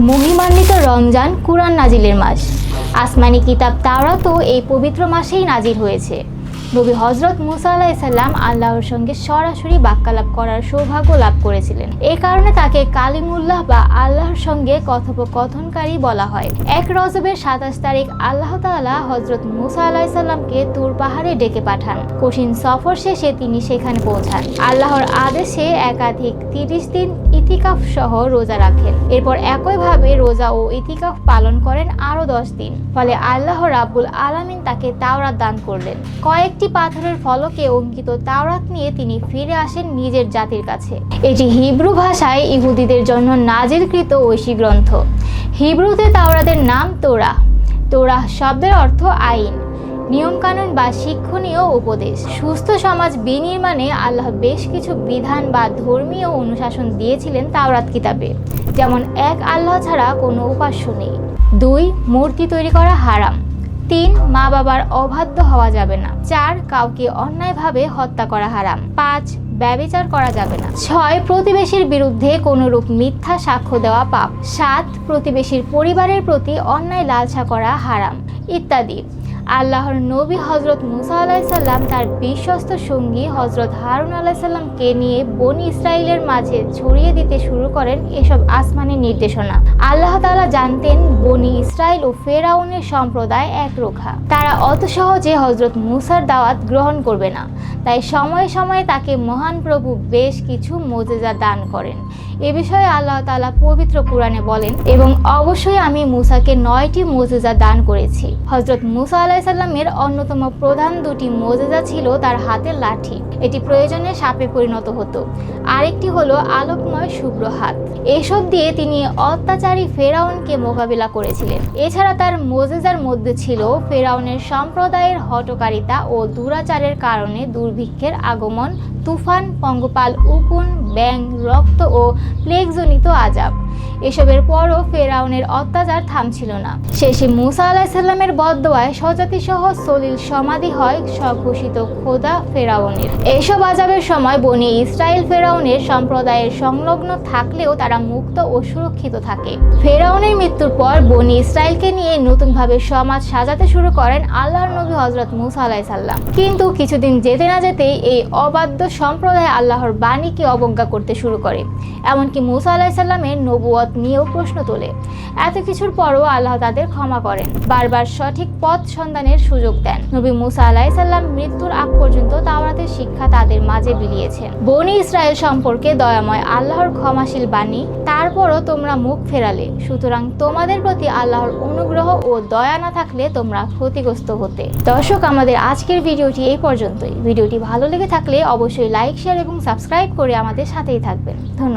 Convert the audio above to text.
মহিমান্বিত রমজান কুরআন নাজিলের মাস। আসমানি কিতাব তাওরাতও এই পবিত্র মাসেই নাজির হয়েছে। নবী হজরত মুসা আলাইসাল্লাম আল্লাহর সঙ্গে সরাসরি বাক্যালাপ করার সৌভাগ্য লাভ করেছিলেন। এ কারণে তাকে কালিমুল্লাহ বা আল্লাহর সঙ্গে কথোপকথনকারী বলা হয়। এক রজবের সাতাশ তারিখ আল্লাহ তাআলা হজরত মুসা আলাইসাল্লামকে তুর পাহাড়ে ডেকে পাঠান। কঠিন সফর শেষে তিনি সেখানে পৌঁছান। আল্লাহর আদেশে একাধিক তিরিশ দিন ইতিকাফ সহ রোজা রাখেন। এরপর একইভাবে রোজা ও ইতিকাফ পালন করেন আরও দশ দিন। ফলে আল্লাহ রাব্বুল আলামিন তাকে তাওরাত দান করলেন। কয়েকটি পাথরের ফলকে অঙ্কিত তাওরাত নিয়ে তিনি ফিরে আসেন নিজের জাতির কাছে। এটি হিব্রু ভাষায় ইহুদিদের জন্য নাজিলকৃত ঐশী গ্রন্থ। হিব্রুতে তাওরাতের নাম তোরা। তোরা শব্দের অর্থ আইন, নিয়মকানুন বা শিক্ষণীয় উপদেশ। সুস্থ সমাজ বিনির্মাণে আল্লাহ বেশ কিছু বিধান বা ধর্মীয় অনুশাসন দিয়েছিলেন তাওরাত কিতাবে। যেমন, এক, আল্লাহ ছাড়া কোনো উপাস্য নেই। দুই, মূর্তি তৈরি করা হারাম। তিন মা বাবার অবাধ্য হওয়া যাবে না। চার, কাউকে অন্যায়ভাবে হত্যা করা হারাম। পাঁচ, ব্যবিচার করা যাবে না। ছয়, প্রতিবেশীর বিরুদ্ধে কোনোরূপ মিথ্যা সাক্ষ্য দেওয়া পাপ। সাত, প্রতিবেশীর পরিবারের প্রতি অন্যায় লালসা করা হারাম। ইত্যাদি। আল্লাহর নবী হজরত মুসা আলাইসাল্লাম তার বিশ্বস্ত সঙ্গী হজরত হারুন আলাইসাল্লামকে নিয়ে বনি ইসরায়েলের মাঝে ছড়িয়ে দিতে শুরু করেন এসব আসমানি নির্দেশনা। আল্লাহ তাআলা জানতেন বনি ইসরায়েল ও ফেরাউনের সম্প্রদায় একরোখা তারা অত সহজে হজরত মুসার দাওয়াত গ্রহণ করবে না। তাই সময়ে সময়ে তাকে মহান প্রভু বেশ কিছু মোজেজা দান করেন। এ বিষয়ে আল্লাহ তালা পবিত্র কোরআনে বলেন, এবং অবশ্যই আমি মুসাকে নয়টি মোজেজা দান করেছি। হজরত মুসা আলাইসাল্লামের অন্যতম প্রধান দুটি মোজেজা ছিল তার হাতের লাঠি। এটি প্রয়োজনে সাপে পরিণত হতো। আরেকটি হলো আলোকময় শুভ্র হাত। এসব দিয়ে তিনি অত্যাচারী ফেরাউনকে মোকাবিলা করেছিলেন। এছাড়া তার মোজেজার মধ্যে ছিল ফেরাউনের সম্প্রদায়ের হটকারিতা ও দুরাচারের কারণে দুর্ভিক্ষের আগমন, তুফান, পঙ্গপাল, উকুন ব্যাং রক্ত ও প্লেগজনিত আজাব। এসবের পরও ফেরাউনের অত্যাচার থামছিল না। শেষে মুসা আলাহিসাল্লামের বদদোয়ায় সহ সলিল সমাধি হয় স্বঘোষিত খোদা ফেরাউনের। এসব আজাবের সময় বনি ইসরায়েল ফেরাউনের সম্প্রদায়ের সংলগ্ন থাকলেও তারা মুক্ত ও সুরক্ষিত থাকে। ফেরাউনের মৃত্যুর পর বনি ইসরায়েলকে নিয়ে নতুনভাবে সমাজ সাজাতে শুরু করেন আল্লাহর নবী হজরত মুসা আলাইসাল্লাম। কিন্তু কিছুদিন যেতে না যেতেই এই অবাধ্য সম্প্রদায় আল্লাহর বাণীকে অবজ্ঞা করতে শুরু করে। এমনকি মুসা আলাইসাল্লামের নবুয়ত নিয়েও প্রশ্ন তোলে। এত কিছুর পরও আল্লাহ তাদের ক্ষমা করেন। বারবার সঠিক পথ সন্ধানের সুযোগ দেন। নবী মুসা আলাইসাল্লাম মৃত্যুর আগ পর্যন্ত তাওরাতের শিক্ষা তাদের মাঝে বিলিয়েছেন। বনি ইসরায়েল সম্পর্কে দয়াময় আল্লাহর ক্ষমাশীল বাণী, তারপরও তোমরা মুখ ফেরালে। সুতরাং তোমাদের প্রতি আল্লাহর অনুগ্রহ ও দয়া না থাকলে তোমরা ক্ষতিগ্রস্ত হতে। দর্শক, আমাদের আজকের ভিডিওটি এই পর্যন্তই। ভিডিওটি ভালো লেগে থাকলে অবশ্যই লাইক, শেয়ার এবং সাবস্ক্রাইব করে আমাদের সাথেই থাকবেন। ধন্যবাদ।